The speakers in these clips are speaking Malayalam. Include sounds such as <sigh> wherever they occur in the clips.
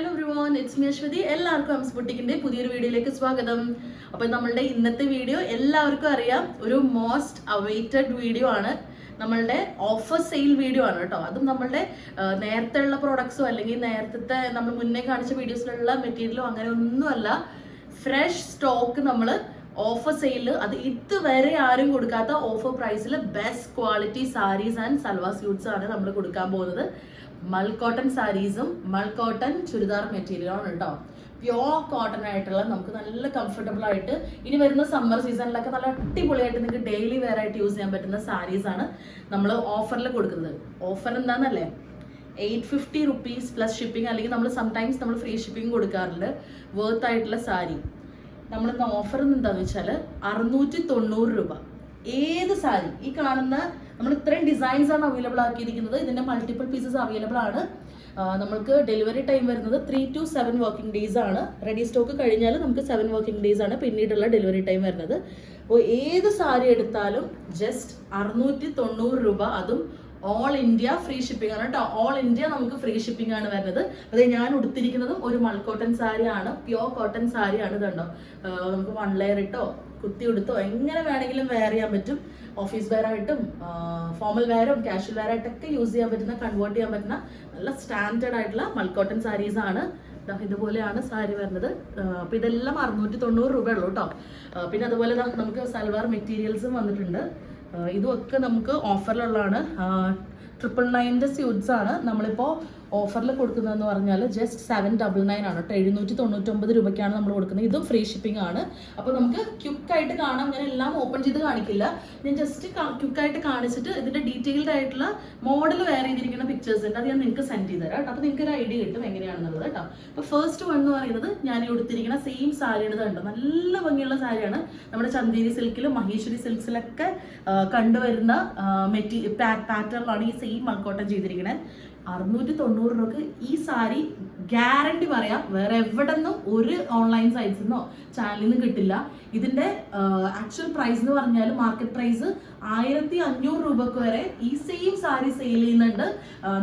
Hello everyone it's me Aswathy എല്ലാവർക്കും അംസ് ബുട്ടിക്കിന്റെ പുതിയൊരു വീഡിയോയിലേക്ക് സ്വാഗതം. അപ്പോൾ നമ്മളുടെ ഇന്നത്തെ വീഡിയോ എല്ലാവർക്കും അറിയാം. ഒരു മോസ്റ്റ് അവൈറ്റഡ് വീഡിയോ ആണ്. നമ്മളുടെ ഓഫർ സെയിൽ വീഡിയോ ആണ് കേട്ടോ. അതും നമ്മളുടെ നേരത്തെ ഉള്ള പ്രോഡക്ട്സോ അല്ലെങ്കിൽ നേരത്തെ നമ്മൾ മുന്നേ കാണിച്ച വീഡിയോസിലുള്ള മെറ്റീരിയലോ അങ്ങനെ ഒന്നുമല്ല. ഫ്രഷ് സ്റ്റോക്ക് നമ്മൾ ഓഫർ സെയിൽ അത് ഇതുവരെ ആരും കൊടുക്കാത്ത ഓഫർ പ്രൈസിൽ best quality saris and salwar suits ആണ് നമ്മൾ കൊടുക്കാൻ പോകുന്നത്. മൾ കോട്ടൺ സാരീസും മൾക്കോട്ടൺ കോട്ടൺ ചുരിദാർ മെറ്റീരിയലാണ് കേട്ടോ പ്യോർ കോട്ടൺ ആയിട്ടുള്ള നമുക്ക് നല്ല കംഫർട്ടബിൾ ആയിട്ട് ഇനി വരുന്ന സമ്മർ സീസണിലൊക്കെ നല്ല അടിപൊളിയായിട്ട് നിങ്ങൾക്ക് ഡെയിലി വെയർ ആയിട്ട് യൂസ് ചെയ്യാൻ പറ്റുന്ന സാരീസ് ആണ് നമ്മൾ ഓഫറിൽ കൊടുക്കുന്നത്. ഓഫർ എന്താണെന്നല്ലേ eight fifty rupees plus shipping അല്ലെങ്കിൽ നമ്മൾ സംടൈംസ് നമ്മൾ ഫ്രീ ഷിപ്പിംഗ് കൊടുക്കാറുണ്ട്. വർത്ത് ആയിട്ടുള്ള സാരി നമ്മളിന്ന് ഓഫർ എന്താണെന്ന് വെച്ചാൽ അറുന്നൂറ്റി തൊണ്ണൂറ് രൂപ. ഏത് സാരി ഈ കാണുന്ന നമ്മൾ ഇത്രയും ഡിസൈൻസ് ആണ് അവൈലബിൾ ആക്കിയിരിക്കുന്നത്. ഇതിന്റെ മൾട്ടിപ്പിൾ പീസസ് അവൈലബിൾ ആണ്. നമുക്ക് ഡെലിവറി ടൈം വരുന്നത് three to seven working days ആണ്. റെഡി സ്റ്റോക്ക് കഴിഞ്ഞാൽ നമുക്ക് സെവൻ വർക്കിംഗ് ഡേയ്സ് ആണ് പിന്നീടുള്ള ഡെലിവറി ടൈം വരുന്നത്. അപ്പോൾ ഏത് സാരി എടുത്താലും ജസ്റ്റ് അറുന്നൂറ്റി തൊണ്ണൂറ് രൂപ അതും ഓൾ ഇന്ത്യ ഫ്രീ ഷിപ്പിംഗ് ആണ് കേട്ടോ. ഓൾ ഇന്ത്യ നമുക്ക് ഫ്രീ ഷിപ്പിംഗ് ആണ് വരുന്നത്. അതെ ഞാൻ ഉടുത്തിരിക്കുന്നതും ഒരു മൾക്കോട്ടൺ സാരി ആണ്. പ്യോർ കോട്ടൺ സാരി ആണ് ഇതുണ്ടോ ആഹ് നമുക്ക് വൺ ലെയർ ഇട്ടോ കുത്തി ഉടുത്തോ എങ്ങനെ വേണമെങ്കിലും വെയർ ചെയ്യാൻ പറ്റും. ഓഫീസ് വെയർ ആയിട്ടും ഫോമൽ വെയറും കാഷ്വൽ വെയർ ആയിട്ടൊക്കെ യൂസ് ചെയ്യാൻ പറ്റുന്ന കൺവേർട്ട് ചെയ്യാൻ പറ്റുന്ന നല്ല സ്റ്റാൻഡേർഡ് ആയിട്ടുള്ള മൾക്കോട്ടൺ സാരീസ് ആണ്. ഇതുപോലെയാണ് സാരി വരുന്നത്. അപ്പോൾ ഇതെല്ലാം അറുന്നൂറ്റി തൊണ്ണൂറ് രൂപയുള്ളൂ കേട്ടോ. പിന്നെ അതുപോലെ നമുക്ക് സൽവാർ മെറ്റീരിയൽസും വന്നിട്ടുണ്ട്. ഇതുമൊക്കെ നമുക്ക് ഓഫറിലുള്ളതാണ് ട്രിപ്പിൾ നയന്റെ സ്യൂട്ട്സ് ആണ് നമ്മളിപ്പോൾ ഓഫറിൽ കൊടുക്കുന്നതെന്ന് പറഞ്ഞാൽ ജസ്റ്റ് സെവൻ ഡബിൾ നയൻ ആണ് കേട്ടോ എഴുന്നൂറ്റി തൊണ്ണൂറ്റൊമ്പത് രൂപയ്ക്കാണ് നമ്മൾ കൊടുക്കുന്നത്. ഇതും ഫ്രീ ഷിപ്പിംഗ് ആണ്. അപ്പോൾ നമുക്ക് ക്യുക്കായിട്ട് കാണാം. ഞാൻ എല്ലാം ഓപ്പൺ ചെയ്ത് കാണിക്കില്ല. ഞാൻ ജസ്റ്റ് ക്യുക്കായിട്ട് കാണിച്ചിട്ട് ഇതിന്റെ ഡീറ്റെയിൽഡ് ആയിട്ടുള്ള മോഡൽ വേറെ ചെയ്തിരിക്കുന്ന പിക്ചേഴ്സ് ഉണ്ട്. അത് ഞാൻ നിങ്ങൾക്ക് സെൻഡ് ചെയ്ത് തരാം കേട്ടോ അപ്പോൾ നിങ്ങൾക്ക് ഒരു ഐഡിയ കിട്ടും എങ്ങനെയാണെന്നുള്ളത് കേട്ടോ അപ്പോൾ ഫസ്റ്റ് വൺ എന്ന് പറയുന്നത് ഞാൻ കൊടുത്തിരിക്കുന്ന സെയിം സാരിയാണ് ഇത് കണ്ടോ? നല്ല ഭംഗിയുള്ള സാരിയാണ് നമ്മുടെ ചന്തേരി സിൽക്കിലും മഹേശ്വരി സിൽക്സിലൊക്കെ കണ്ടുവരുന്ന മെറ്റീരിയൽ പാറ്റേണിലാണ് ഈ സെയിം മൾക്കോട്ടം ചെയ്തിരിക്കുന്നത് അറുന്നൂറ്റി തൊണ്ണൂറ് രൂപക്ക് ഈ സാരി ഗ്യാരണ്ടി പറയാം. വേറെ എവിടെ നിന്നും ഒരു ഓൺലൈൻ സൈറ്റ്സിൽ നിന്നോ ചാനലിൽ നിന്ന് കിട്ടില്ല. ഇതിന്റെ ആക്ച്വൽ പ്രൈസ് എന്ന് പറഞ്ഞാൽ മാർക്കറ്റ് പ്രൈസ് ആയിരത്തി അഞ്ഞൂറ് രൂപക്ക് വരെ ഈ സെയിം സാരി സെയിൽ ചെയ്യുന്നുണ്ട്.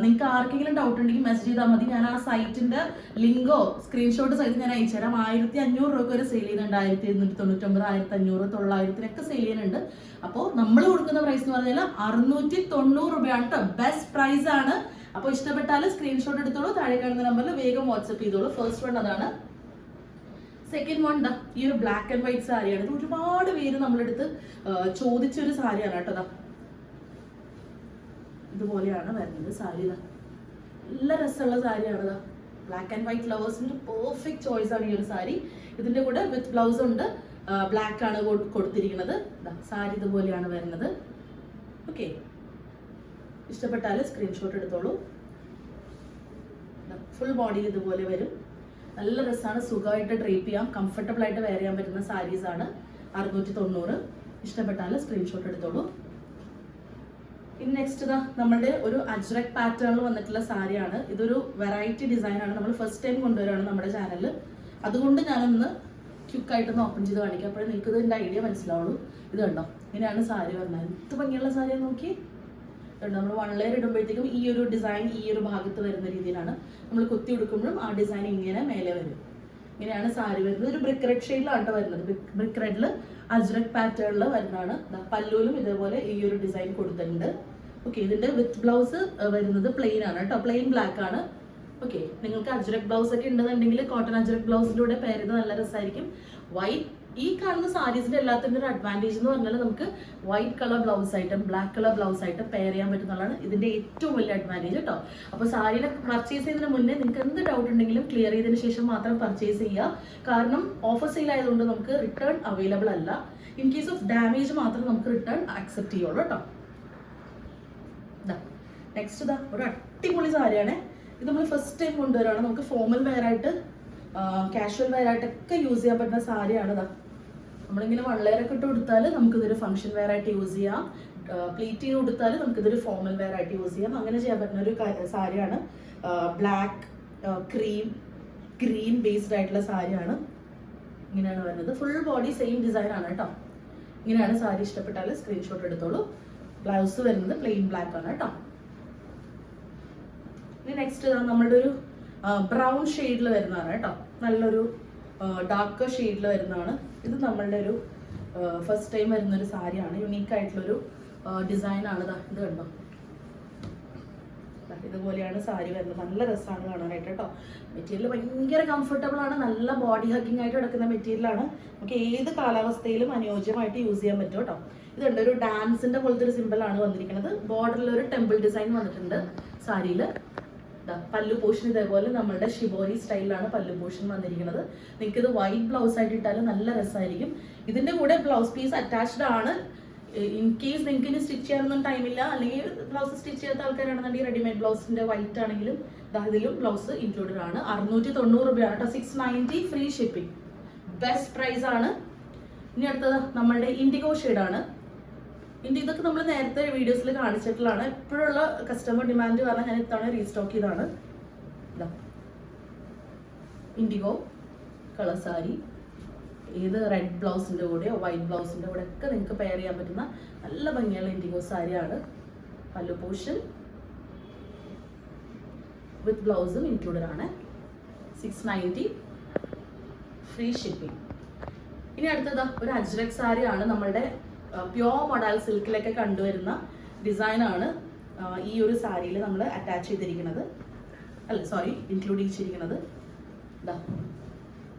നിങ്ങൾക്ക് ആർക്കെങ്കിലും ഡൗട്ട് ഉണ്ടെങ്കിൽ മെസ്സേജ് ചെയ്താൽ മതി. ഞാൻ ആ സൈറ്റിന്റെ ലിങ്കോ സ്ക്രീൻഷോട്ട് സൈറ്റ് ഞാൻ അയച്ചുതരാം ആയിരത്തി അഞ്ഞൂറ് രൂപ വരെ സെയിൽ ചെയ്യുന്നുണ്ട്. ആയിരത്തി ഇരുന്നൂറ്റി തൊണ്ണൂറ്റൊമ്പത് ആയിരത്തി അഞ്ഞൂറ് തൊള്ളായിരത്തിനൊക്കെ സെയിൽ ചെയ്യുന്നുണ്ട്. അപ്പോൾ നമ്മൾ കൊടുക്കുന്ന പ്രൈസ് എന്ന് പറഞ്ഞാൽ അറുന്നൂറ്റി തൊണ്ണൂറ് രൂപയാണ് കേട്ടോ ബെസ്റ്റ് പ്രൈസ് ആണ്. അപ്പോൾ ഇഷ്ടപ്പെട്ടാൽ സ്ക്രീൻഷോട്ട് എടുത്തോളൂ താഴെ കാണുന്ന നമ്പറിൽ വേഗം വാട്സപ്പ് ചെയ്തോളൂ. ഫസ്റ്റ് വൺ അതാണ്. സെക്കൻഡ് വൺ ദാ ഈ ഒരു ബ്ലാക്ക് ആൻഡ് വൈറ്റ് സാരിയാണ് ഇത് ഒരുപാട് പേര് നമ്മളെടുത്ത് ചോദിച്ച ഒരു സാരിയാണ് കേട്ടോ ഇതുപോലെയാണ് വരുന്നത് സാരി ദാ. നല്ല രസമുള്ള സാരിയാണ് ദാ. ബ്ലാക്ക് ആൻഡ് വൈറ്റ് ലവേഴ്സിന്റെ പെർഫെക്റ്റ് ചോയ്സ് ആണ് ഈ ഒരു സാരി ഇതിന്റെ കൂടെ വിത്ത് ബ്ലൗസ് ഉണ്ട്. ബ്ലാക്ക് ആണ് കൊടുത്തിരിക്കുന്നത്. സാരി ഇതുപോലെയാണ് വരുന്നത്. ഓക്കെ ഇഷ്ടപ്പെട്ടാൽ സ്ക്രീൻഷോട്ട് എടുത്തോളൂ. ഫുൾ ബോഡിയിൽ ഇതുപോലെ വരും. നല്ല രസമാണ് സുഖമായിട്ട് ഡ്രേപ്പ് ചെയ്യാം. കംഫർട്ടബിൾ ആയിട്ട് വെയർ ചെയ്യാൻ പറ്റുന്ന സാരീസ് ആണ്. അറുന്നൂറ്റി തൊണ്ണൂറ് ഇഷ്ടപ്പെട്ടാൽ സ്ക്രീൻഷോട്ട് എടുത്തോളൂ. ഇനി നെക്സ്റ്റ് ഇതാ നമ്മുടെ ഒരു അജ്രക് പാറ്റേണിൽ വന്നിട്ടുള്ള സാരിയാണ് ഇതൊരു വെറൈറ്റി ഡിസൈൻ ആണ്. നമ്മൾ ഫസ്റ്റ് ടൈം കൊണ്ടുവരാണ് നമ്മുടെ ചാനലിൽ അതുകൊണ്ട് ഞാനൊന്ന് ക്യുക്കായിട്ടൊന്ന് ഓപ്പൺ ചെയ്ത് കാണിക്കാം. അപ്പോഴേ നിങ്ങൾക്ക് ഇതിന്റെ ഐഡിയ മനസ്സിലാവുള്ളൂ. ഇത് കണ്ടോ? ഇങ്ങനെയാണ് സാരി വരുന്നത്. എന്ത് ഭംഗിയുള്ള സാരി നോക്കി നമ്മൾ വൺ ലെയർ ഇടുമ്പോഴത്തേക്കും ഈ ഒരു ഡിസൈൻ ഈ ഒരു ഭാഗത്ത് വരുന്ന രീതിയിലാണ് നമ്മൾ കുത്തി കൊടുക്കുമ്പോഴും ആ ഡിസൈൻ ഇങ്ങനെ മേലെ വരും. ഇങ്ങനെയാണ് സാരി വരുന്നത്. ഒരു ബ്രിക്ക് റെഡ് ഷെയ്ഡിലാണ് വരുന്നത്. ബ്രിക്ക് റെഡിൽ അജ്രക് പാറ്റേണിൽ വരുന്നതാണ്. ദാ പല്ലുവിലും ഇതേപോലെ ഈ ഒരു ഡിസൈൻ കൊടുത്തിട്ടുണ്ട്. ഓക്കെ ഇതിന്റെ വിത്ത് ബ്ലൗസ് വരുന്നത് പ്ലെയിൻ ആണ് കേട്ടോ പ്ലെയിൻ ബ്ലാക്ക് ആണ്. ഓക്കെ നിങ്ങൾക്ക് അജ്രക് ബ്ലൗസ് ഒക്കെ ഉണ്ടെന്നുണ്ടെങ്കിൽ കോട്ടൺ അജ്രക് ബ്ലൗസിലൂടെ പേരുന്നത് നല്ല രസമായിരിക്കും. വൈറ്റ് ഈ കാണുന്ന സാരീസിന്റെ എല്ലാത്തിന്റെ ഒരു അഡ്വാന്റേജ് എന്ന് പറഞ്ഞാൽ നമുക്ക് വൈറ്റ് കളർ ബ്ലൗസ് ആയിട്ടും ബ്ലാക്ക് കളർ ബ്ലൗസ് ആയിട്ടും പെയർ ചെയ്യാൻ പറ്റുന്നതാണ് ഇതിന്റെ ഏറ്റവും വലിയ അഡ്വാന്റേജ് കേട്ടോ അപ്പോൾ സാരിയുടെ പർച്ചേസ് ചെയ്യുന്നതിന് മുന്നേ നിങ്ങൾക്ക് എന്ത് ഡൗട്ട് ഉണ്ടെങ്കിലും ക്ലിയർ ചെയ്തതിന് ശേഷം മാത്രം പർച്ചേസ് ചെയ്യുക. കാരണം ഓഫർ സെയിൽ ആയതുകൊണ്ട് നമുക്ക് റിട്ടേൺ അവൈലബിൾ അല്ല. ഇൻ കേസ് ഓഫ് ഡാമേജ് മാത്രം നമുക്ക് റിട്ടേൺ ആക്സെപ്റ്റ് ചെയ്യുള്ളൂ കേട്ടോ നെക്സ്റ്റ് ഇതാ ഒരു അടിപൊളി സാരിയാണ്. ഇത് നമ്മൾ ഫസ്റ്റ് ടൈം കൊണ്ടുവരാണ്. നമുക്ക് ഫോമൽ വെയർ ആയിട്ട് കാഷ്വൽ വെയർ ആയിട്ടൊക്കെ യൂസ് ചെയ്യാൻ പറ്റുന്ന സാരിയാണ് ഇതാ നമ്മളിങ്ങനെ വൺ ഇട്ട് കൊടുത്താൽ നമുക്കിതൊരു ഫംഗ്ഷൻ വെയർ ആയിട്ട് യൂസ് ചെയ്യാം. പ്ലീറ്റ് കൊടുത്താൽ നമുക്കിതൊരു ഫോമൽ വെയർ ആയിട്ട് യൂസ് ചെയ്യാം. അങ്ങനെ ചെയ്യാൻ പറ്റുന്ന ഒരു സാരിയാണ്. ബ്ലാക്ക് ക്രീം ഗ്രീൻ ബേസ്ഡ് ആയിട്ടുള്ള സാരിയാണ്. ഇങ്ങനെയാണ് വരുന്നത്. ഫുൾ ബോഡി സെയിം ഡിസൈൻ ആണ് കേട്ടോ ഇങ്ങനെയാണ് സാരി ഇഷ്ടപ്പെട്ടാൽ സ്ക്രീൻഷോട്ട് എടുത്തോളൂ. ബ്ലൗസ് വരുന്നത് പ്ലെയിൻ ബ്ലാക്ക് ആണ് കേട്ടോ ഇനി നെക്സ്റ്റ് നമ്മളുടെ ഒരു ബ്രൗൺ ഷെയ്ഡിൽ വരുന്നതാണ് കേട്ടോ നല്ലൊരു ഡാർക്ക് ഷെയ്ഡിൽ വരുന്നതാണ്. ഇത് നമ്മളുടെ ഒരു ഫസ്റ്റ് ടൈം വരുന്ന ഒരു സാരിയാണ്. യുണീക്ക് ആയിട്ടുള്ളൊരു ഡിസൈനാണ് ഇത് കണ്ടോ? ഇതുപോലെയാണ് സാരി വരുന്നത്. നല്ല രസമാണ് കാണാനായിട്ട് കേട്ടോ. മെറ്റീരിയൽ ഭയങ്കര കംഫർട്ടബിൾ ആണ്. നല്ല ബോഡി ഹഗ്ഗിംഗ് ആയിട്ട് കിടക്കുന്ന മെറ്റീരിയലാണ് നമുക്ക് ഏത് കാലാവസ്ഥയിലും അനുയോജ്യമായിട്ട് യൂസ് ചെയ്യാൻ പറ്റും കേട്ടോ. ഇതുണ്ട് ഒരു ഡാൻസിന്റെ പോലത്തെ ഒരു സിമ്പിൾ ആണ് വന്നിരിക്കുന്നത്. ബോർഡറിൽ ഒരു ടെമ്പിൾ ഡിസൈൻ വന്നിട്ടുണ്ട് സാരിയിൽ പല്ലു പോഷൻ ഇതേപോലെ നമ്മളുടെ ഷിബോരി സ്റ്റൈലിലാണ് പല്ലു പോഷൻ വന്നിരിക്കുന്നത്. നിങ്ങൾക്ക് ഇത് വൈറ്റ് ബ്ലൗസ് ആയിട്ട് ഇട്ടാലും നല്ല രസമായിരിക്കും. ഇതിന്റെ കൂടെ ബ്ലൗസ് പീസ് അറ്റാച്ച്ഡ് ആണ്. ഇൻ കേസ് നിങ്ങൾക്ക് ഇനി സ്റ്റിച്ച് ചെയ്യാനൊന്നും ടൈമില്ല അല്ലെങ്കിൽ ബ്ലൗസ് സ്റ്റിച്ച് ചെയ്യാത്ത ആൾക്കാരാണെന്നുണ്ടെങ്കിൽ റെഡിമെയ്ഡ് ബ്ലൗസിന്റെ വൈറ്റ് ആണെങ്കിലും ഇതിലും ബ്ലൗസ് ഇൻക്ലൂഡഡ് ആണ്. അറുന്നൂറ്റി തൊണ്ണൂറ് രൂപയാണ് കേട്ടോ. Six ninety free shipping best price ആണ്. ഇനി അടുത്തത് നമ്മളുടെ ഇൻഡിഗോ ആണ്. ഇൻഡി ഇതൊക്കെ നമ്മൾ നേരത്തെ വീഡിയോസിൽ കാണിച്ചിട്ടുള്ളതാണ്. ഇപ്പോഴുള്ള കസ്റ്റമർ ഡിമാൻഡ് കാരണം ഞാൻ ഇത്തവണ റീസ്റ്റോക്ക് ചെയ്താണ് ഇൻഡിഗോ കളർ സാരി ഏത് റെഡ് ബ്ലൗസിന്റെ കൂടെയോ വൈറ്റ് ബ്ലൗസിന്റെ കൂടെ ഒക്കെ നിങ്ങൾക്ക് പെയർ ചെയ്യാൻ പറ്റുന്ന നല്ല ഭംഗിയുള്ള ഇൻഡിഗോ സാരിയാണ് പല്ലു പോഷൻ വിത്ത് ബ്ലൗസും ഇൻക്ലൂഡഡ് ആണ്. സിക്സ് നയന്റി ഫ്രീ ഷിപ്പിംഗ് ഇനി അടുത്തതാ ഒരു അജ്രക് സാരിയാണ് നമ്മളുടെ പ്യോർ മൊഡാൽ സിൽക്കിലൊക്കെ കണ്ടുവരുന്ന ഡിസൈനാണ് ഈ ഒരു സാരിയിൽ നമ്മൾ അറ്റാച്ച് ചെയ്തിരിക്കുന്നത്. അല്ല സോറി ഇൻക്ലൂഡ് ചെയ്തിരിക്കുന്നത്.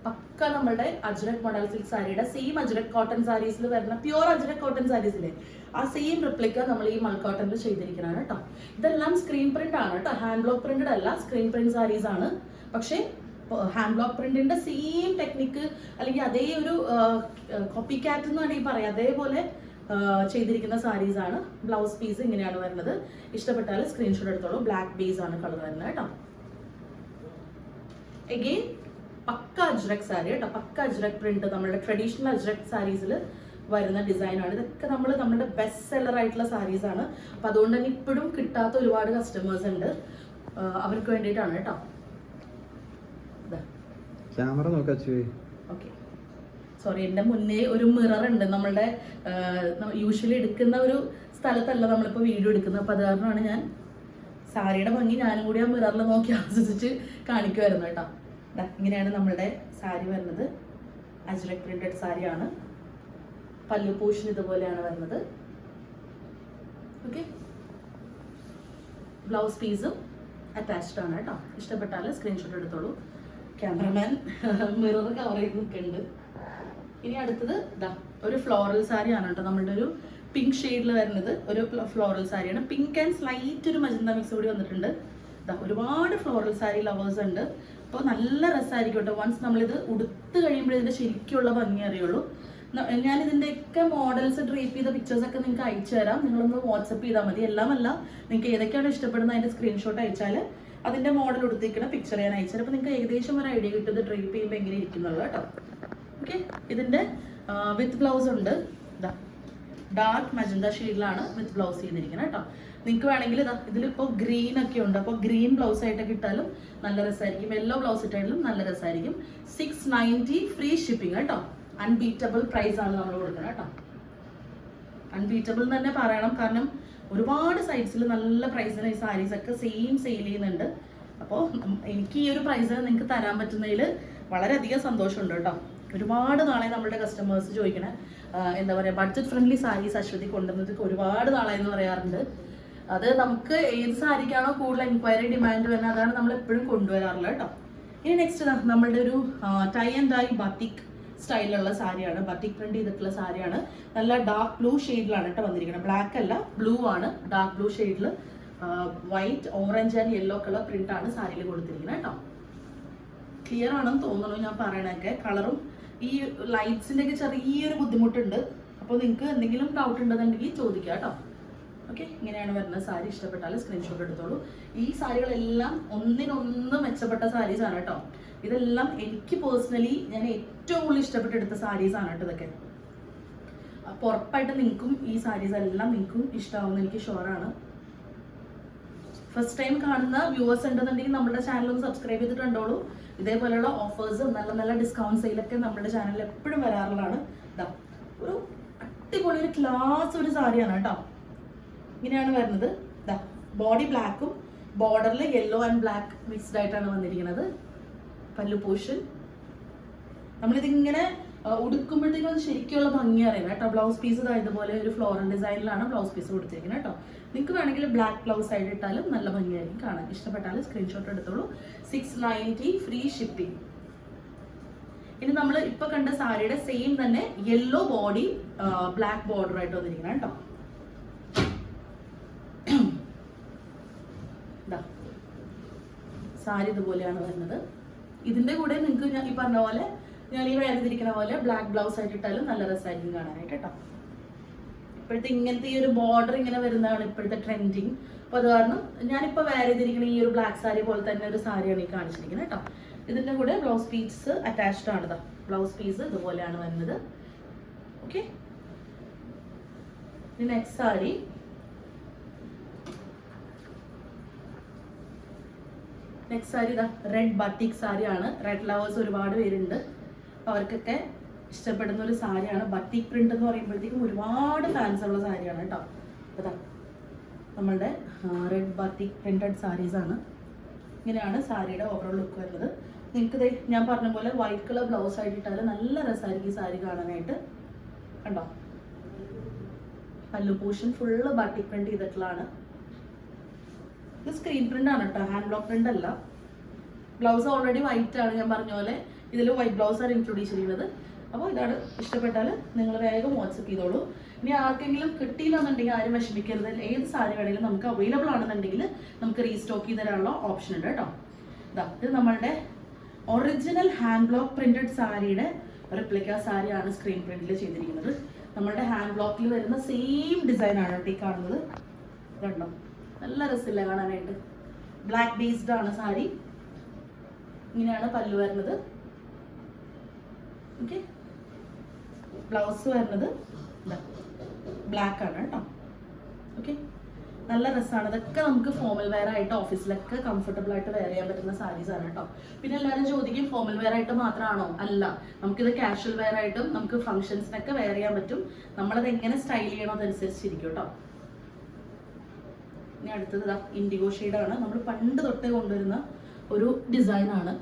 പക്ക നമ്മളുടെ അജ്രക് മോഡൽ സിൽക്ക് സാരിയുടെ സെയിം അജ്രക് കോട്ടൺ സാരീസിൽ വരുന്ന പ്യുവർ അജ്രക് കോട്ടൺ സാരീസിലെ ആ സെയിം റിപ്ലിക്ക നമ്മൾ ഈ മൾക്കോട്ടണിൽ ചെയ്തിരിക്കുന്നതാണ് കേട്ടോ ഇതെല്ലാം സ്ക്രീൻ പ്രിന്റ് ആണ് കേട്ടോ ഹാൻഡ് ബ്ലോക്ക് പ്രിന്റഡ് അല്ല സ്ക്രീൻ പ്രിന്റ് സാരീസ് ആണ്. പക്ഷേ ഹാൻഡ് ബ്ലോക്ക് പ്രിന്റിന്റെ സെയിം ടെക്നിക്ക് അല്ലെങ്കിൽ അതേ ഒരു കോപ്പി കാറ്റ് എന്ന് വേണമെങ്കിൽ പറയാം. അതേപോലെ ചെയ്തിരിക്കുന്ന സാരീസ് ആണ്. ബ്ലൗസ് പീസ് ഇങ്ങനെയാണ് വരുന്നത്. ഇഷ്ടപ്പെട്ടാൽ സ്ക്രീൻഷോട്ട് എടുത്തോളൂ. ബ്ലാക്ക് ബേസ് ആണ് കളർ വരുന്നത് കേട്ടോ. എഗെയിൻ പക്ക അജ്രക് സാരി കേട്ടോ. പക്ക അജ്രക് പ്രിന്റ് നമ്മുടെ ട്രഡീഷണൽ അജ്രക് സാരീസിൽ വരുന്ന ഡിസൈനാണ് ഇതൊക്കെ നമ്മൾ നമ്മുടെ ബെസ്റ്റ് സെല്ലർ ആയിട്ടുള്ള സാരീസ് ആണ്. അപ്പൊ അതുകൊണ്ട് തന്നെ ഇപ്പോഴും കിട്ടാത്ത ഒരുപാട് കസ്റ്റമേഴ്സ് ഉണ്ട്. അവർക്ക് വേണ്ടിയിട്ടാണ് കേട്ടോ. Camera നോക്കാച്ചു okay. സോറി എന്റെ മുന്നേ ഒരു മിറർ ഉണ്ട്. നമ്മളുടെ യൂഷ്വലി എടുക്കുന്ന ഒരു സ്ഥലത്തല്ല നമ്മളിപ്പോൾ വീഡിയോ എടുക്കുന്നത്. അപ്പോൾ അത് കാരണമാണ് ഞാൻ സാരിയുടെ ഭംഗി ഞാനും കൂടി ആ മിററിൽ നോക്കി ആസ്വദിച്ച് കാണിക്കുമായിരുന്നു കേട്ടോ. ഇങ്ങനെയാണ് നമ്മളുടെ സാരി വരുന്നത്. അജ്രക് പ്രിന്റഡ് സാരിയാണ്. പല്ലു പോഷൻ ഇതുപോലെയാണ് വരുന്നത്. ഓക്കെ. ബ്ലൗസ് പീസും അറ്റാച്ച്ഡ് ആണ് കേട്ടോ. ഇഷ്ടപ്പെട്ടാൽ സ്ക്രീൻഷോട്ട് എടുത്തോളൂ. ക്യാമറമാൻ മിറർ കവർ ചെയ്ത് നിൽക്കുന്നുണ്ട്. ഇനി അടുത്തത് ഇതാ ഒരു ഫ്ലോറൽ സാരിയാണ് കേട്ടോ നമ്മളുടെ ഒരു പിങ്ക് ഷെയ്ഡിൽ വരുന്നത്. ഒരു ഫ്ലോറൽ സാരിയാണ് പിങ്ക് ആൻഡ് സ്ലൈറ്റ് ഒരു മജന്ത മിക്സ് കൂടി വന്നിട്ടുണ്ട്. ഇതാ ഒരുപാട് ഫ്ലോറൽ സാരി ലവേഴ്സ് ഉണ്ട്. അപ്പോൾ നല്ല രസമായിരിക്കും കേട്ടോ. വൺസ് നമ്മളിത് ഉടുത്ത് കഴിയുമ്പോൾ ഇതിന്റെ ശരിക്കുള്ള ഭംഗി അറിയുള്ളൂ. ഞാൻ ഇതിന്റെയൊക്കെ മോഡൽസ് ഡ്രേപ്പ് ചെയ്ത പിക്ചേഴ്സ് ഒക്കെ നിങ്ങൾക്ക് അയച്ചു തരാം നിങ്ങളൊന്ന് വാട്സപ്പ് ചെയ്താൽ മതി. എല്ലാമല്ല നിങ്ങൾക്ക് ഏതൊക്കെയാണ് ഇഷ്ടപ്പെടുന്നത് അതിന്റെ സ്ക്രീൻഷോട്ട് അയച്ചാൽ അതിന്റെ മോഡൽ എടുത്തിരിക്കണം പിക്ചർ ഞാൻ അയച്ചത്. അപ്പൊ നിങ്ങൾക്ക് ഏകദേശം ഒരു ഐഡിയ കിട്ടുന്നത് ഡ്രൈപ്പ് ചെയ്യുമ്പോൾ എങ്ങനെ ഇരിക്കുന്നുള്ളത് കേട്ടോ. ഓക്കെ ഇതിന്റെ വിത്ത് ബ്ലൗസ് ഉണ്ട്. ഡാർക്ക് മജന്ത ഷെയ്ഡിലാണ് വിത്ത് ബ്ലൗസ് ചെയ്തിരിക്കുന്നത് കേട്ടോ. നിങ്ങൾക്ക് വേണമെങ്കിൽ ഇതാ ഇതിലിപ്പോൾ ഗ്രീൻ ഒക്കെ ഉണ്ട്. അപ്പോൾ ഗ്രീൻ ബ്ലൗസ് ആയിട്ടൊക്കെ ഇട്ടാലും നല്ല രസമായിരിക്കും. യെല്ലോ ബ്ലൗസ് ഇട്ടാലും നല്ല രസമായിരിക്കും. സിക്സ് നയന്റി ഫ്രീ ഷിപ്പിംഗ് കേട്ടോ. അൺബീറ്റബിൾ പ്രൈസ് ആണ് നമ്മൾ കൊടുക്കുന്നത് കേട്ടോ. അൺബീറ്റബിൾ തന്നെ പറയണം. കാരണം ഒരുപാട് സൈറ്റ്സിൽ നല്ല പ്രൈസിന് ഈ സാരീസ് ഒക്കെ സെയിം സെയിൽ ചെയ്യുന്നുണ്ട്. അപ്പോൾ എനിക്ക് ഈ ഒരു പ്രൈസ് നിങ്ങൾക്ക് തരാൻ പറ്റുന്നതിൽ വളരെയധികം സന്തോഷമുണ്ട് കേട്ടോ. ഒരുപാട് നാളെ നമ്മുടെ കസ്റ്റമേഴ്സ് ചോദിക്കണേ എന്താ പറയുക ബഡ്ജറ്റ് ഫ്രണ്ട്ലി സാരീസ് അശ്വതി കൊണ്ടുവന്നത് ഒരുപാട് നാളായി എന്ന് പറയാറുണ്ട്. അത് നമുക്ക് ഏത് സാരിക്കാണോ കൂടുതൽ എൻക്വയറി ഡിമാൻഡ് വരുന്നത് അതാണ് നമ്മൾ എപ്പോഴും കൊണ്ടുവരാറുള്ളത് കേട്ടോ. ഇനി നെക്സ്റ്റ് നമ്മളുടെ ഒരു ടൈ ആൻഡ് ഡൈ ബത്തിക് സ്റ്റൈലിലുള്ള സാരിയാണ് ബത്തിക് പ്രിന്റ് ചെയ്തിട്ടുള്ള സാരിയാണ്. നല്ല ഡാർക്ക് ബ്ലൂ ഷെയ്ഡിലാണ് കേട്ടോ വന്നിരിക്കുന്നത്. ബ്ലാക്ക് അല്ല ബ്ലൂ ആണ്. ഡാർക്ക് ബ്ലൂ ഷെയ്ഡിൽ white orange and yellow colour print ആണ് സാരിയിൽ കൊടുത്തിരിക്കുന്നത് കേട്ടോ. ക്ലിയർ ആണെന്ന് തോന്നുന്നു ഞാൻ പറയണൊക്കെ കളറും ഈ ലൈറ്റ്സിന്റെ ഒക്കെ ചെറിയൊരു ബുദ്ധിമുട്ടുണ്ട്. അപ്പോൾ നിങ്ങൾക്ക് എന്തെങ്കിലും ഡൗട്ട് ഉണ്ടെന്നുണ്ടെങ്കിൽ ചോദിക്കാം കേട്ടോ. ഓക്കെ ഇങ്ങനെയാണ് വരുന്നത്. സാരി ഇഷ്ടപ്പെട്ടാൽ സ്ക്രീൻഷോട്ട് എടുത്തോളൂ. ഈ സാരികളെല്ലാം ഒന്നിനൊന്ന് മെച്ചപ്പെട്ട സാരീസ് ആണ് കേട്ടോ ഇതെല്ലാം എനിക്ക് പേഴ്സണലി ഞാൻ ഏറ്റവും കൂടുതൽ ഇഷ്ടപ്പെട്ട് എടുത്ത സാരീസ് ആണ് കേട്ടോ ഇതൊക്കെ. അപ്പോൾ ഉറപ്പായിട്ട് നിങ്ങൾക്കും ഈ സാരീസ് എല്ലാം നിങ്ങൾക്കും ഇഷ്ടമാവുമെന്ന് എനിക്ക് ഷുവറാണ് ഫസ്റ്റ് ടൈം കാണുന്ന വ്യൂവേഴ്സ് ഉണ്ടെന്നുണ്ടെങ്കിൽ നമ്മുടെ ചാനൽ ഒന്ന് സബ്സ്ക്രൈബ് ചെയ്തിട്ടുണ്ടോളൂ ഇതേപോലെയുള്ള ഓഫേഴ്സ് നല്ല നല്ല ഡിസ്കൗണ്ട് സെയിലൊക്കെ നമ്മുടെ ചാനലിൽ എപ്പോഴും വരാറുള്ളതാണ്. ഒരു അടിപൊളി ഒരു ക്ലാസ് ഒരു സാരിയാണ് കേട്ടോ ഇങ്ങനെയാണ് വരുന്നത്. ബോഡി ബ്ലാക്കും ബോർഡറിൽ യെല്ലോ ആൻഡ് ബ്ലാക്ക് മിക്സ്ഡ് ആയിട്ടാണ് വന്നിരിക്കുന്നത്. പല്ലു പോഷൻ നമ്മളിതിങ്ങനെ ഉടുക്കുമ്പോഴത്തേക്കും അത് ശരിക്കുള്ള ഭംഗി അറിയാം കേട്ടോ. ബ്ലൗസ് പീസ് ഇതുപോലെ ഒരു ഫ്ലോറൽ ഡിസൈനിലാണ് ബ്ലൗസ് പീസ് കൊടുത്തിരിക്കുന്നത് കേട്ടോ. നിങ്ങൾക്ക് വേണമെങ്കിൽ ബ്ലാക്ക് ബ്ലൗസ് ആയിട്ട് ഇട്ടാലും നല്ല ഭംഗിയായിരിക്കും കാണാൻ. ഇഷ്ടപ്പെട്ടാലും സ്ക്രീൻഷോട്ട് എടുത്തോളൂ. സിക്സ് നയന്റി ഫ്രീ ഷിപ്പിംഗ് ഇനി നമ്മൾ ഇപ്പൊ കണ്ട സാരിയുടെ സെയിം തന്നെ യെല്ലോ ബോഡി ബ്ലാക്ക് ബോർഡർ ആയിട്ട് വന്നിരിക്കണം കേട്ടോ ദാ. സാരി ഇതുപോലെയാണ് വരുന്നത്. ഇതിന്റെ കൂടെ നിങ്ങൾക്ക് ഞാൻ ഈ പറഞ്ഞ പോലെ ഞാൻ ഈ വേർതിരിക്കുന്ന പോലെ ബ്ലാക്ക് ബ്ലൗസ് ആയിട്ട് ഇട്ടാലും നല്ല രസമായിരിക്കും കാണാനായിട്ട് കേട്ടോ. ഇപ്പോഴത്തെ ഇങ്ങനത്തെ ഈ ഒരു ബോർഡർ ഇങ്ങനെ വരുന്നതാണ് ഇപ്പോഴത്തെ ട്രെൻഡിങ് അപ്പോൾ അത് കാരണം ഞാനിപ്പോൾ വേറെ ചെയ്തിരിക്കുന്ന ഈ ഒരു ബ്ലാക്ക് സാരി പോലെ തന്നെ ഒരു സാരിയാണ് ഈ കാണിച്ചിരിക്കുന്നത് കേട്ടോ. ഇതിന്റെ കൂടെ ബ്ലൗസ് പീസ് അറ്റാച്ച്ഡ് ആണ് ബ്ലൗസ് പീസ് ഇതുപോലെയാണ് വരുന്നത്. Okay next sari. Next sari ഇതാ റെഡ് ബട്ടിക് ആണ് റെഡ് ലവേഴ്സ് ഒരുപാട് പേരുണ്ട്. അവർക്കൊക്കെ ഇഷ്ടപ്പെടുന്ന ഒരു സാരിയാണ്. ബട്ടിക് പ്രിന്റ് എന്ന് പറയുമ്പോഴത്തേക്കും ഒരുപാട് ഫാൻസ് ഉള്ള സാരിയാണ് കേട്ടോ. അതാ നമ്മളുടെ റെഡ് ബട്ടിക് പ്രിന്റഡ് ആണ്. ഇങ്ങനെയാണ് സാരിയുടെ ഓവറോൾ ലുക്ക് വരുന്നത്. നിങ്ങൾക്ക് ഞാൻ പറഞ്ഞ പോലെ വൈറ്റ് കളർ ബ്ലൗസ് ആയിട്ട് ഇട്ടാൽ നല്ല രസമായിരിക്കും ഈ സാരി കാണാനായിട്ട്. കണ്ടോ? പല്ലു പോർഷൻ ഫുള്ള് ബാട്ടിക് പ്രിന്റ് ചെയ്തിട്ടുള്ളതാണ്. ഇത് സ്ക്രീൻ പ്രിന്റ് ആണ് കേട്ടോ ഹാൻഡ് ബ്ലോക്ക് പ്രിന്റ് അല്ല. ബ്ലൗസ് ഓൾറെഡി വൈറ്റ് ആണ് ഞാൻ പറഞ്ഞ പോലെ. ഇതിൽ വൈറ്റ് ബ്ലൗസ് ആണ് ഇൻട്രൊഡ്യൂസ് ചെയ്യുന്നത്. അപ്പോൾ ഇതാണ് ഇഷ്ടപ്പെട്ടാൽ നിങ്ങൾ വേഗം വാട്സപ്പ് ചെയ്തോളൂ. ഇനി ആർക്കെങ്കിലും കിട്ടിയില്ലെന്നുണ്ടെങ്കിൽ ആരും വിഷമിക്കരുത്. ഏത് സാരി വേണമെങ്കിലും നമുക്ക് അവൈലബിൾ ആണെന്നുണ്ടെങ്കിൽ നമുക്ക് റീസ്റ്റോക്ക് ചെയ്ത് തരാനുള്ള ഓപ്ഷൻ ഉണ്ട് കേട്ടോ ഇതാ ഇത് നമ്മളുടെ ഒറിജിനൽ ഹാൻഡ് ബ്ലോക്ക് പ്രിന്റഡ് സാരിയുടെ റിപ്ലിക്ക സാരിയാണ് സ്ക്രീൻ പ്രിന്റിൽ ചെയ്തിരിക്കുന്നത്. നമ്മളുടെ ഹാൻഡ് ബ്ലോക്കിൽ വരുന്ന സെയിം ഡിസൈൻ ആണ് കേട്ടോ ഈ കാണുന്നത്. കണ്ടോ? നല്ല രസമില്ല കാണാനായിട്ട്. ബ്ലാക്ക് ബേസ്ഡ് ആണ് സാരി. ഇങ്ങനെയാണ് പല്ലു വരുന്നത്. ഓക്കെ ബ്ലൗസ് വരുന്നത്. ബ്ലാക്ക് ആണ് കേട്ടോ. ഓക്കെ നല്ല രസമാണ് ഇതൊക്കെ നമുക്ക് ഫോമൽ വെയർ ആയിട്ട് ഓഫീസിലൊക്കെ കംഫർട്ടബിൾ ആയിട്ട് വെയർ ചെയ്യാൻ പറ്റുന്ന സാരീസ് ആണ് കേട്ടോ. പിന്നെ എല്ലാവരും ചോദിക്കും ഫോമൽ വെയർ ആയിട്ട് മാത്രമാണോ അല്ല. നമുക്കിത് കാഷ്വൽ വെയർ ആയിട്ടും നമുക്ക് ഫംഗ്ഷൻസിനൊക്കെ വെയർ ചെയ്യാൻ പറ്റും. നമ്മളത് എങ്ങനെ സ്റ്റൈൽ ചെയ്യണോ അതനുസരിച്ചിരിക്കും കേട്ടോ. ഇനി അടുത്തത് ഇതാ ഇൻഡിഗോ ആണ്. നമ്മൾ പണ്ട് തൊട്ടേ കൊണ്ടുവരുന്ന ഒരു ഡിസൈനാണ്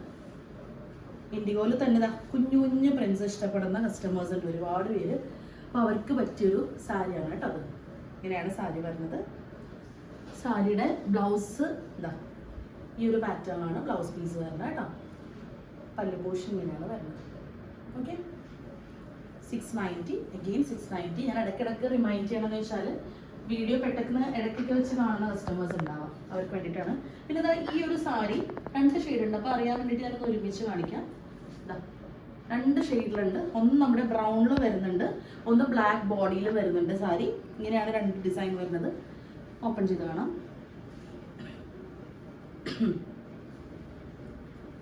ഇൻഡിഗോയിൽ തന്നെ ഇതാ കുഞ്ഞു കുഞ്ഞു പ്രിൻസ് ഇഷ്ടപ്പെടുന്ന കസ്റ്റമേഴ്സ് ഉണ്ട് ഒരുപാട് പേര്. അപ്പോൾ അവർക്ക് പറ്റിയൊരു സാരിയാണ് കേട്ടോ അത്. ഇങ്ങനെയാണ് സാരി വരുന്നത്. സാരിയുടെ ബ്ലൗസ് ഇതാ ഈ ഒരു പാറ്റേൺ ആണ് ബ്ലൗസ് പീസ് വരുന്നത് കേട്ടോ. പല്ല് പോഷൻ ഇങ്ങനെയാണ് വരുന്നത്. Okay six ninety again six ninety ഞാൻ ഇടയ്ക്കിടയ്ക്ക് റിമൈൻഡ് ചെയ്യണമെന്ന് വെച്ചാൽ വീഡിയോ പെട്ടെന്ന് ഇടയ്ക്കൊക്കെ വെച്ച് കാണുന്ന കസ്റ്റമേഴ്സ് ഉണ്ടാവാം. അവർക്ക് വേണ്ടിയിട്ടാണ്. പിന്നെ ഇതാ ഈ ഒരു സാരി രണ്ട് ഷെയ്ഡ് ഉണ്ട്. അപ്പോൾ അറിയാൻ വേണ്ടിയിട്ട് ഞാനൊന്ന് ഒരുമിച്ച് കാണിക്കാം. രണ്ട് ഷെയ്ഡിലുണ്ട് ഒന്ന് നമ്മുടെ ബ്രൗണിൽ വരുന്നുണ്ട്. ഒന്ന് ബ്ലാക്ക് ബോഡിയിൽ വരുന്നുണ്ട് സാരി. ഇങ്ങനെയാണ് രണ്ട് ഡിസൈൻ വരുന്നത്. ഓപ്പൺ ചെയ്ത് കാണാം.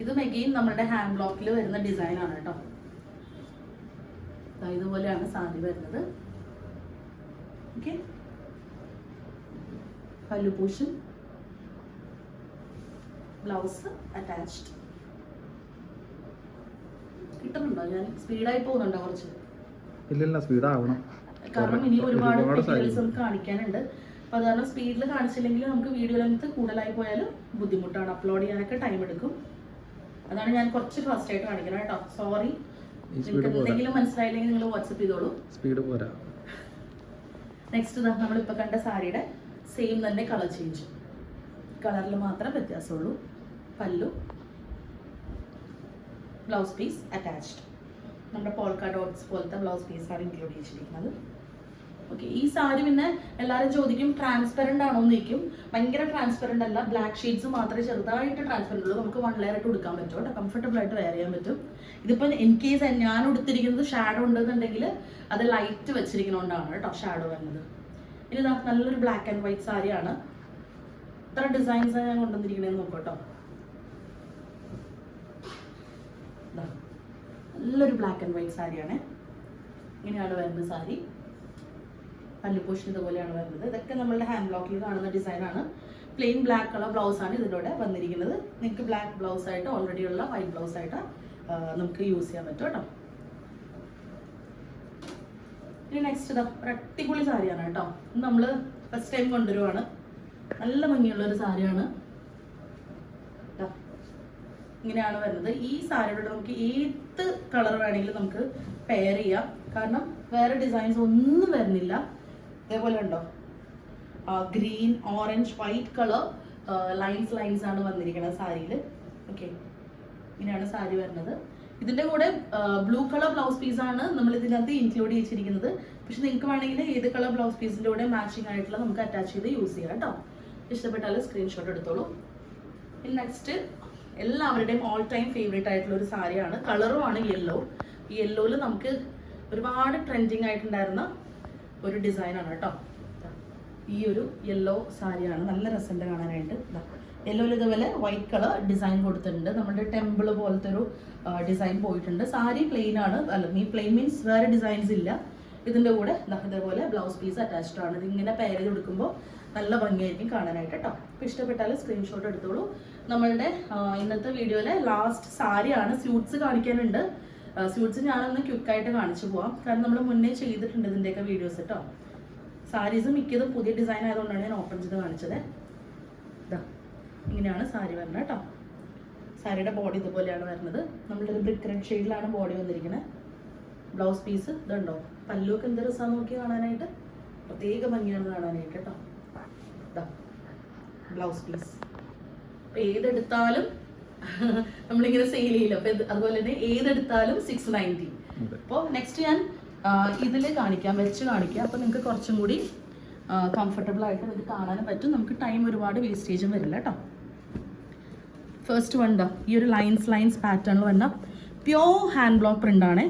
ഇതും എഗെയിൻ നമ്മുടെ ഹാൻഡ് ബ്ലോക്കിൽ വരുന്ന ഡിസൈൻ ആണ് കേട്ടോ. ഇതുപോലെയാണ് സാരി വരുന്നത്. ഓക്കെ പല്ലു പോഷൻ ബ്ലൗസ് അറ്റാച്ച്ഡ് കിട്ടുന്നുണ്ടോ? ഞാൻ സ്പീഡായി പോകുന്നുണ്ടോ കുറച്ച്? ഇല്ലില്ല സ്പീഡ് ആവണം കാരണം ഇനി ഒരുപാട് നമുക്ക് കാണിക്കാനുണ്ട്. അപ്പൊ അത് കാരണം സ്പീഡിൽ കാണിച്ചില്ലെങ്കിൽ നമുക്ക് വീഡിയോ ലെങ്ത് കൂടുതലായി പോയാലും ബുദ്ധിമുട്ടാണ്. അപ്ലോഡ് ചെയ്യാനൊക്കെ ടൈം എടുക്കും. അതാണ് ഞാൻ കുറച്ച് ഫാസ്റ്റ് ആയിട്ട് കാണിക്കുന്നത് കേട്ടോ. സോറി നിങ്ങൾക്ക് എന്തെങ്കിലും മനസ്സിലായില്ലെങ്കിൽ നിങ്ങൾ വാട്സപ്പ് ചെയ്തോളൂ. സ്പീഡ് പോരാ. നെക്സ്റ്റ് നമ്മളിപ്പോൾ കണ്ട സാരിയുടെ സെയിം തന്നെ കളർ ചേഞ്ച് കളറിൽ മാത്രം വ്യത്യാസമുള്ളൂ. പല്ലു ബ്ലൗസ് പീസ് അറ്റാച്ച്ഡ് നമ്മുടെ പോൾക്ക ഡോട്ട്സ് പോലത്തെ ബ്ലൗസ് പീസാണ് ഇൻക്ലൂഡ് ചെയ്തിരിക്കുന്നത്. ഓക്കെ ഈ സാരി പിന്നെ എല്ലാവരും ചോദിക്കും ട്രാൻസ്പെറന്റ് ആണോ എന്ന് ചോദിക്കും. ഭയങ്കര ട്രാൻസ്പെറന്റ് അല്ല ബ്ലാക്ക് ഷീറ്റ്സ് മാത്രമേ ചെറുതായിട്ട് ട്രാൻസ്പെറന്റ് ഉള്ളൂ. നമുക്ക് വൺ ലെയർ ഇട്ട് കൊടുക്കാൻ പറ്റും കേട്ടോ. കംഫർട്ടബിൾ ആയിട്ട് വെയർ ചെയ്യാൻ പറ്റും. ഇതിപ്പോൾ ഇൻ കേസ് ഞാൻ ഉടുത്തിരിക്കുന്നത് ഷാഡോ ഉണ്ടെന്നുണ്ടെങ്കിൽ അത് ലൈറ്റ് വെച്ചിരിക്കുന്നതുകൊണ്ടാണ് കേട്ടോ ഷാഡോ വരുന്നത്. ദാ നല്ലൊരു ബ്ലാക്ക് ആൻഡ് വൈറ്റ് സാരിയാണ്. ഇത്ര ഡിസൈൻസ് ഞാൻ കൊണ്ടുവന്നിരിക്കണേന്ന് നോക്കട്ടോ. നല്ലൊരു ബ്ലാക്ക് ആൻഡ് വൈറ്റ് സാരിയാണ്. ഇങ്ങനെയാണ് വരുന്നത് സാരി. പല്ലുപോഷൻ ഇതുപോലെയാണ് വരുന്നത്. ഇതൊക്കെ നമ്മളുടെ ഹാൻഡ് ബ്ലോക്കിൽ കാണുന്ന ഡിസൈനാണ് പ്ലെയിൻ ബ്ലാക്ക് കളർ ബ്ലൗസ് ആണ് ഇതിലൂടെ വന്നിരിക്കുന്നത്. നിങ്ങൾക്ക് ബ്ലാക്ക് ബ്ലൗസ് ആയിട്ട് ഓൾറെഡി ഉള്ള വൈറ്റ് ബ്ലൗസ് ആയിട്ട് നമുക്ക് യൂസ് ചെയ്യാൻ പറ്റും കേട്ടോ. ഇനി നെക്സ്റ്റ് ഇതാ ഒരു അടിപൊളി സാരിയാണ് കേട്ടോ. ഇത് നമ്മൾ ഫസ്റ്റ് ടൈം കൊണ്ടുവരുവാണ്. നല്ല ഭംഗിയുള്ള ഒരു സാരിയാണ് ഇങ്ങനെയാണ് വരുന്നത്. ഈ സാരിയോട് നമുക്ക് ഏത് കളർ വേണമെങ്കിലും നമുക്ക് പെയർ ചെയ്യാം. കാരണം വേറെ ഡിസൈൻസ് ഒന്നും വരുന്നില്ല. ഇതേപോലെ ഉണ്ടോ? Green orange white colour lines lines ആണ് വന്നിരിക്കുന്നത് സാരിയിൽ ഓക്കെ ഇങ്ങനെയാണ് സാരി വരുന്നത്. ഇതിന്റെ കൂടെ ബ്ലൂ കളർ ബ്ലൗസ് പീസ് ആണ് നമ്മൾ ഇതിനകത്ത് ഇൻക്ലൂഡ് ചെയ്തിരിക്കുന്നത്. പക്ഷെ നിങ്ങൾക്ക് വേണമെങ്കിൽ ഏത് കളർ ബ്ലൗസ് പീസിന്റെ കൂടെ മാച്ചിങ് ആയിട്ടുള്ള നമുക്ക് അറ്റാച്ച് ചെയ്ത് യൂസ് ചെയ്യാം കേട്ടോ. ഇഷ്ടപ്പെട്ടാൽ സ്ക്രീൻഷോട്ട് എടുത്തോളൂ. പിന്നെ നെക്സ്റ്റ് എല്ലാവരുടെയും ഓൾ ടൈം ഫേവറേറ്റ് ആയിട്ടുള്ള ഒരു സാരിയാണ്. കളറും ആണ് യെല്ലോ ഈ യെല്ലോയിൽ നമുക്ക് ഒരുപാട് ട്രെൻഡിങ് ആയിട്ടുണ്ടായിരുന്ന ഒരു ഡിസൈനാണ് കേട്ടോ. ഈ ഒരു യെല്ലോ സാരിയാണ്. നല്ല രസമുണ്ട് കാണാനായിട്ട്. യെല്ലോയിൽ ഇതുപോലെ വൈറ്റ് കളർ ഡിസൈൻ കൊടുത്തിട്ടുണ്ട്. നമ്മുടെ ടെമ്പിൾ പോലത്തെ ഒരു ഡിസൈൻ പോയിട്ടുണ്ട്. സാരി പ്ലെയിൻ ആണ്. അല്ല മീ പ്ലെയിൻ മീൻസ് വേറെ ഡിസൈൻസ് ഇല്ല. ഇതിന്റെ കൂടെ ഇതേപോലെ ബ്ലൗസ് പീസ് അറ്റാച്ച്ഡ് ആണ്. ഇതിങ്ങനെ പെയർ ചെയ്ത് കൊടുക്കുമ്പോൾ നല്ല ഭംഗിയായിരിക്കും കാണാനായിട്ട് കേട്ടോ അപ്പോൾ ഇഷ്ടപ്പെട്ടാൽ സ്ക്രീൻഷോട്ട് എടുത്തോളൂ. നമ്മളുടെ ഇന്നത്തെ വീഡിയോയിലെ ലാസ്റ്റ് സാരിയാണ് സ്യൂട്ട്സ് കാണിക്കാനുണ്ട്. സ്യൂട്ട്സ് ഞാനൊന്ന് ക്വിക്കായിട്ട് കാണിച്ചു പോവാം. കാരണം നമ്മൾ മുന്നേ ചെയ്തിട്ടുണ്ട് ഇതിന്റെയൊക്കെ വീഡിയോസ് കേട്ടോ സാരീസ് മിക്കതും പുതിയ ഡിസൈൻ ആയതുകൊണ്ടാണ് ഞാൻ ഓപ്പൺ ചെയ്ത് കാണിച്ചത്. ഇതാ ഇങ്ങനെയാണ് സാരി വരുന്നത് കേട്ടോ സാരിയുടെ ബോഡി ഇതുപോലെയാണ് വരുന്നത് നമ്മളുടെ ഒരു ബ്രിക്ക് റെഡ് ഷെയ്ഡിലാണ് ബോഡി വന്നിരിക്കുന്നത് ബ്ലൗസ് പീസ് ഇതുണ്ടോ? പല്ലുവൊക്കെ എന്ത് രസമാണ് നോക്കി കാണാനായിട്ട്? പ്രത്യേക ഭംഗിയാണ് കാണാനായിട്ട് കേട്ടോ ഇതാ ബ്ലൗസ് പീസ് അപ്പൊ ഏതെടുത്താലും <laughs> നമ്മളിങ്ങനെ സെയിൽ ചെയ്യില്ല? അപ്പൊ അതുപോലെ തന്നെ ഏതെടുത്താലും സിക്സ് നയന്റി അപ്പോ അപ്പോൾ നെക്സ്റ്റ് ഞാൻ ഇതിൽ കാണിക്കാം വെച്ച് കാണിക്കാം. അപ്പൊ നിങ്ങൾക്ക് കുറച്ചും കൂടി കംഫർട്ടബിൾ ആയിട്ട് നിങ്ങൾക്ക് കാണാനും പറ്റും. നമുക്ക് ടൈം ഒരുപാട് വേസ്റ്റേജും വരില്ല കേട്ടോ ഫസ്റ്റ് ദാ ഈ ഒരു ലൈൻസ് ലൈൻസ് പാറ്റേണിൽ വന്ന പ്യോർ ഹാൻഡ് ബ്ലോക്ക് പ്രിന്റ് ആണ്.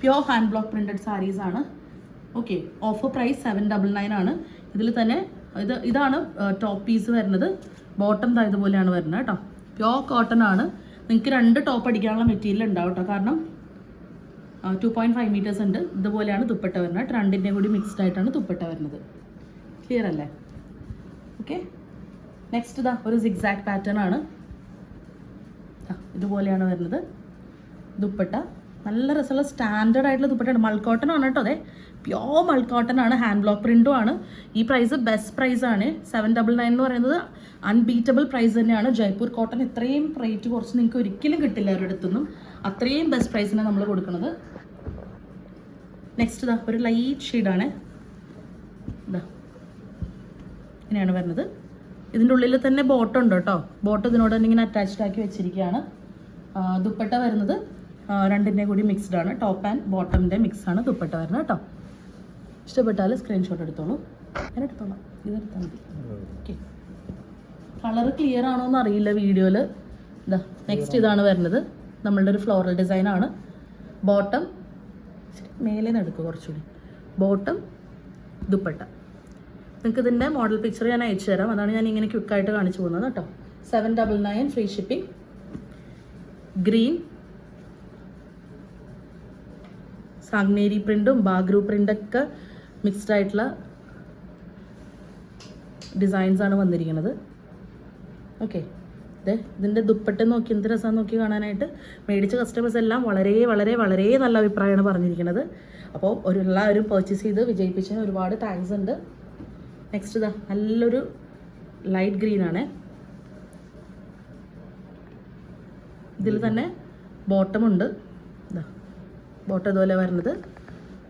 Pure hand block printed sarees ആണ്. Okay offer price seven double nine ആണ്. ഇതിൽ തന്നെ ഇത് ഇതാണ് ടോപ്പ് പീസ് വരുന്നത്. ബോട്ടം താ ഇതുപോലെയാണ് വരുന്നത് കേട്ടോ. പ്യോർ കോട്ടൺ ആണ്. നിങ്ങൾക്ക് രണ്ട് ടോപ്പ് അടിക്കാനുള്ള മെറ്റീരിയൽ ഉണ്ടാവും കേട്ടോ. കാരണം ടു പോയിന്റ് ഫൈവ് മീറ്റേഴ്സ് ഉണ്ട്. ഇതുപോലെയാണ് ദുപ്പട്ട വരുന്നത്. രണ്ടിന്റെയും കൂടി മിക്സ്ഡ് ആയിട്ടാണ് ദുപ്പട്ട വരുന്നത്. ക്ലിയർ അല്ലേ? ഓക്കെ നെക്സ്റ്റ് ഇതാ ഒരു സിക്സാക്ട് പാറ്റേൺ ആണ്. ഇതുപോലെയാണ് വരുന്നത്. ദുപ്പട്ട. നല്ല രസമുള്ള സ്റ്റാൻഡേർഡ് ആയിട്ടുള്ള ദുപ്പട്ടയാണ്. മൾക്കോട്ടൺ ആണ് കേട്ടോ അതെ. പ്യോർ മൾക്കോട്ടൺ ആണ്. ഹാൻഡ് ബ്ലോക്ക് പ്രിന്റും ആണ്. ഈ പ്രൈസ് ബെസ്റ്റ് പ്രൈസ് ആണ്. സെവൻ ഡബിൾ നയൻ എന്ന് പറയുന്നത് അൺബീറ്റബിൾ പ്രൈസ് തന്നെയാണ്. ജയ്പൂർ കോട്ടൺ ഇത്രയും റേറ്റ് കുറച്ച് നിങ്ങൾക്ക് ഒരിക്കലും കിട്ടില്ല ഒരിടത്തുനിന്നും അത്രയും ബെസ്റ്റ് പ്രൈസിനാണ് നമ്മൾ കൊടുക്കുന്നത്. നെക്സ്റ്റ് ഇതാ ഒരു ലൈറ്റ് ഷെയ്ഡാണ് ഇതാ ഇങ്ങനെയാണ് വരുന്നത്. ഇതിന്റെ ഉള്ളിൽ തന്നെ ബോട്ട് ഉണ്ട് കേട്ടോ. ബോട്ട് ഇതിനോട് തന്നെ ഇങ്ങനെ അറ്റാച്ച്ഡ് ആക്കി വെച്ചിരിക്കുകയാണ്. ദുപ്പട്ട വരുന്നത് രണ്ടിന്റെ കൂടി മിക്സ്ഡ് ആണ്. ടോപ്പ് ആൻഡ് ബോട്ടമിന്റെ മിക്സ് ആണ് ദുപ്പട്ട വരുന്നത് കേട്ടോ. ഇഷ്ടപ്പെട്ടാൽ സ്ക്രീൻഷോട്ട് എടുത്തോളൂ. ഞാൻ എടുത്തോളാം. ഇതെടുത്താൽ മതി. ഓക്കെ കളർ ക്ലിയർ ആണോ എന്ന് അറിയില്ല വീഡിയോയിൽ. ഇതാ നെക്സ്റ്റ് ഇതാണ് വരുന്നത്. നമ്മളുടെ ഒരു ഫ്ലോറൽ ഡിസൈൻ ആണ്. ബോട്ടം മേലെ നിന്ന് എടുക്കുക കുറച്ചുകൂടി. ബോട്ടം ദുപ്പട്ട. നിങ്ങൾക്ക് ഇതിന്റെ മോഡൽ പിക്ചർ ഞാൻ അയച്ചു തരാം അതാണ് ഞാൻ ഇങ്ങനെ ക്വിക്കായിട്ട് കാണിച്ചു പോകുന്നത് കേട്ടോ. Seven double nine free shipping green Sanganeri പ്രിന്റും Bagru പ്രിന്റൊക്കെ മിക്സ്ഡ് ആയിട്ടുള്ള ഡിസൈൻസ് ആണ് വന്നിരിക്കുന്നത്. ഓക്കെ ഇതേ ഇതിന്റെ ദുപ്പട്ട നോക്കി എന്ത് രസമാണ് നോക്കി കാണാനായിട്ട് മേടിച്ച കസ്റ്റമേഴ്സ് എല്ലാം വളരെ വളരെ വളരെ നല്ല അഭിപ്രായമാണ് പറഞ്ഞിരിക്കുന്നത്. അപ്പോൾ ഒരു എല്ലാവരും പർച്ചേസ് ചെയ്ത് വിജയിപ്പിച്ചതിന് ഒരുപാട് താങ്ക്സ് ഉണ്ട്. നെക്സ്റ്റ് ഇതാ നല്ലൊരു ലൈറ്റ് ഗ്രീൻ ആണ്. ഇതിൽ തന്നെ ബോട്ടം ഉണ്ട്. ഇതാ ബോട്ടം ഇതുപോലെ വരുന്നത്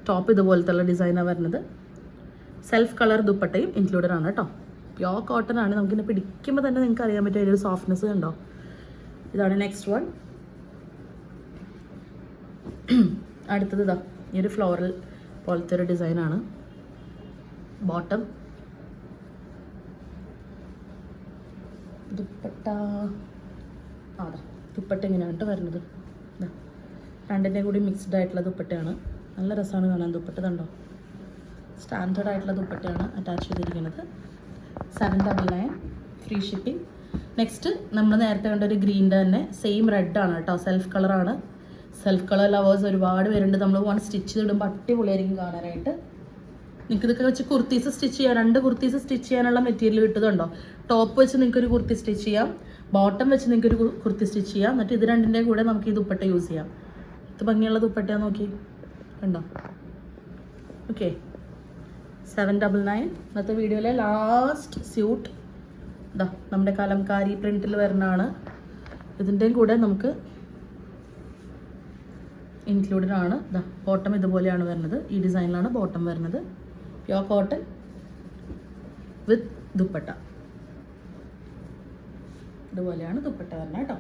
ടോപ്പ് ഇതുപോലത്തെ ഡിസൈനാണ് വരുന്നത് സെൽഫ് കളർ ദുപ്പട്ടയും ഇൻക്ലൂഡഡ് ആണ് കേട്ടോ പ്യോർ കോട്ടൺ ആണ്. നമുക്കിങ്ങനെ പിടിക്കുമ്പോൾ തന്നെ നിങ്ങൾക്ക് അറിയാൻ പറ്റും അതിന്റെ ഒരു സോഫ്റ്റ്നെസ് കണ്ടോ? ഇതാണ് നെക്സ്റ്റ് വൺ <clears throat> അടുത്തത് ഇതാ ഈ ഒരു ഫ്ലോറൽ പോലത്തെ ഒരു ഡിസൈനാണ് ബോട്ടം ദുപ്പട്ട. അതാ ദുപ്പട്ട ഇങ്ങനെയാണ് കേട്ടോ വരുന്നത്. രണ്ടിന്റെയും കൂടി മിക്സ്ഡ് ആയിട്ടുള്ള ദുപ്പട്ടയാണ്. നല്ല രസമാണ് കാണാൻ. ദുപ്പട്ട കണ്ടോ? സ്റ്റാൻഡേർഡ് ആയിട്ടുള്ള ദുപ്പട്ടയാണ് അറ്റാച്ച് ചെയ്തിരിക്കുന്നത്. Seven double nine free shipping next നമ്മൾ നേരത്തെ കണ്ട ഒരു ഗ്രീന്റെ തന്നെ സെയിം റെഡ് ആണ് കേട്ടോ സെൽഫ് കളറാണ് സെൽഫ് കളർ ലവേഴ്സ് ഒരുപാട് പേരുണ്ട്. നമ്മൾ വൺ സ്റ്റിച്ച് ചെയ്തിടുമ്പോൾ അടിപൊളിയായിരിക്കും കാണാനായിട്ട്. നിങ്ങൾക്ക് ഇതൊക്കെ വെച്ച് കുർത്തീസ് സ്റ്റിച്ച് ചെയ്യാം. രണ്ട് കുർത്തീസ് സ്റ്റിച്ച് ചെയ്യാനുള്ള മെറ്റീരിയൽ കിട്ടുന്നുണ്ടോ? ടോപ്പ് വെച്ച് നിങ്ങൾക്ക് ഒരു കുർത്തി സ്റ്റിച്ച് ചെയ്യാം. ബോട്ടം വെച്ച് നിങ്ങൾക്ക് ഒരു കുർത്തി സ്റ്റിച്ച് ചെയ്യാം. എന്നിട്ട് ഇത് രണ്ടിന്റെയും കൂടെ നമുക്ക് ഈ ദുപ്പട്ട യൂസ് ചെയ്യാം. ഇത് ഭംഗിയുള്ള ദുപ്പട്ട നോക്കി. കണ്ടോ? ഓക്കെ സെവൻ ഡബിൾ നയൻ ഇന്നത്തെ വീഡിയോയിലെ ലാസ്റ്റ് സ്യൂട്ട് ഇതാ നമ്മുടെ കലംകാരി പ്രിന്റിൽ വരുന്നതാണ്. ഇതിന്റെയും കൂടെ നമുക്ക് ഇൻക്ലൂഡഡ് ആണ്. ഇതാ ബോട്ടം ഇതുപോലെയാണ് വരുന്നത്. ഈ ഡിസൈനിലാണ് ബോട്ടം വരുന്നത്. Pure cotton with dupatta. ഇതുപോലെയാണ് ദുപ്പട്ട തന്നെ കേട്ടോ.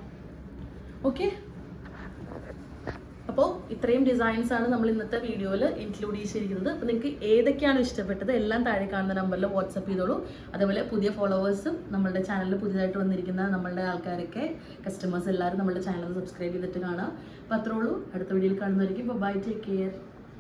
ഓക്കെ അപ്പോൾ ഇത്രയും ഡിസൈൻസ് ആണ് നമ്മൾ ഇന്നത്തെ വീഡിയോയിൽ ഇൻക്ലൂഡ് ചെയ്തിരിക്കുന്നത്. അപ്പോൾ നിങ്ങൾക്ക് ഏതൊക്കെയാണ് ഇഷ്ടപ്പെട്ടത് എല്ലാം താഴെ കാണുന്ന നമ്പറിൽ വാട്സപ്പ് ചെയ്തോളൂ. അതേപോലെ പുതിയ ഫോളോവേഴ്സും നമ്മളുടെ ചാനലിൽ പുതിയതായിട്ട് വന്നിരിക്കുന്ന നമ്മളുടെ ആൾക്കാരൊക്കെ കസ്റ്റമേഴ്സ് എല്ലാവരും നമ്മുടെ ചാനൽ സബ്സ്ക്രൈബ് ചെയ്തിട്ട് കാണാം അപ്പോൾ അത്രേ ഉള്ളൂ. അടുത്ത വീഡിയോയിൽ കാണുന്നതായിരിക്കും ബൈ ടേക്ക് കെയർ